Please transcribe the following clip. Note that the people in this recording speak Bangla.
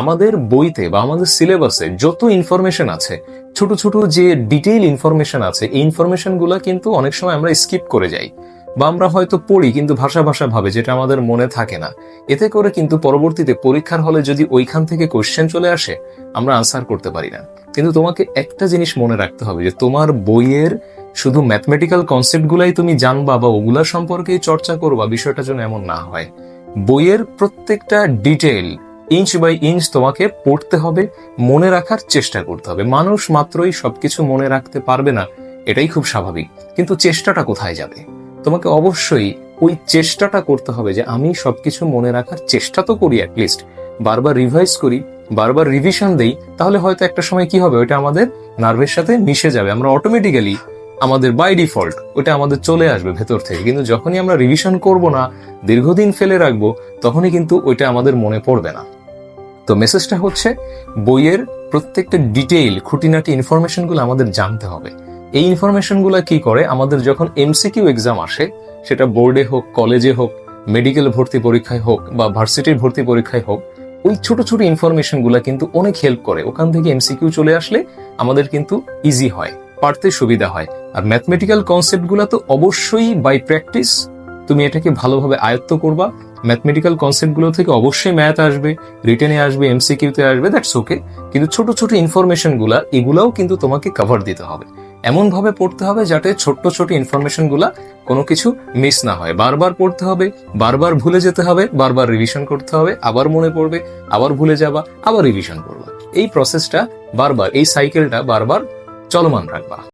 আমাদের বইতে বা আমাদের সিলেবাসে যত ইনফরমেশন আছে, ছোট ছোট যে ডিটেইল ইনফরমেশন আছে, এই ইনফরমেশনগুলা কিন্তু অনেক সময় আমরা স্কিপ করে যাই বা আমরা হয়তো পড়ি কিন্তু ভাষা ভাষা ভাবে, যেটা আমাদের মনে থাকে না। এতে করে কিন্তু পরবর্তীতে পরীক্ষার হলে যদি ওইখান থেকে কোশ্চেন চলে আসে, আমরা আনসার করতে পারি না। কিন্তু তোমাকে একটা জিনিস মনে রাখতে হবে যে তোমার বইয়ের শুধু ম্যাথমেটিক্যাল কনসেপ্ট গুলাই তুমি জানবা বা ওগুলা সম্পর্কেই চর্চা করবা, বিষয়টা যেন এমন না হয়। বইয়ের প্রত্যেকটা ডিটেল ইঞ্চ বাই ইঞ্চ তোমাকে পড়তে হবে, মনে রাখার চেষ্টা করতে হবে। মানুষ মাত্রই সবকিছু মনে রাখতে পারবে না, এটাই খুব স্বাভাবিক। কিন্তু চেষ্টাটা কোথায় যাবে? তোমাকে অবশ্যই ওই চেষ্টাটা করতে হবে যে আমি সবকিছু মনে রাখার চেষ্টা তো করি অ্যাটলিস্ট বারবার রিভাইজ করি, বারবার রিভিশন দেই, তাহলে হয়তো একটা সময় কি হবে? ওটা আমাদের নার্ভের সাথে মিশে যাবে। আমরা অটোমেটিক্যালি আমাদের বাই ডিফল্ট ওটা আমাদের চলে আসবে ভেতর থেকে। কিন্তু যখনই আমরা রিভিশন করব না, দীর্ঘদিন ফেলে রাখব, তখনই কিন্তু ওইটা আমাদের মনে পড়বে না। তো মেসেজটা হচ্ছে, বইয়ের প্রত্যেকটা ডিটেইল খুঁটিনাটি ইনফরমেশনগুলো আমাদের জানতে হবে। এই ইনফরমেশনগুলো কি করে? আমাদের যখন এমসিকিউ এক্সাম আসে, সেটা বোর্ডে হোক কলেজে হোক মেডিকেল ভর্তি পরীক্ষায় হোক বা ভার্সিটির ভর্তি পরীক্ষায় হোক, ওই ছোট ছোট ইনফরমেশনগুলো কিন্তু অনেক হেল্প করে। ওখান থেকে এমসিকিউ চলে আসলে আমাদের কিন্তু ইজি হয়, পারতে সুবিধা হয়। আর ম্যাথমেটিক্যাল কনসেপ্টগুলো তো অবশ্যই বাই প্র্যাকটিস তুমি এটাকে ভালোভাবে আয়ত্ত করবা। ম্যাথমেটিক্যাল কনসেপ্টগুলো থেকে অবশ্যই ম্যাথ আসবে রিটেনে আসবে এমসিকিউতে আসবে দ্যাটস ওকে কিন্তু ছোট ছোট ইনফরমেশনগুলা, এগুলাও কিন্তু তোমাকে কভার দিতে হবে। এমন ভাবে পড়তে হবে যাতে ছোট্ট ছোট ইনফরমেশনগুলা কোনো কিছু মিস না হয়। বারবার পড়তে হবে, বারবার ভুলে যেতে হবে, বারবার রিভিশন করতে হবে, আবার মনে পড়বে, আবার ভুলে যাবা, আবার রিভিশন করবা। এই প্রসেসটা বারবার, এই সাইকেলটা বারবার চলমান রাখবা।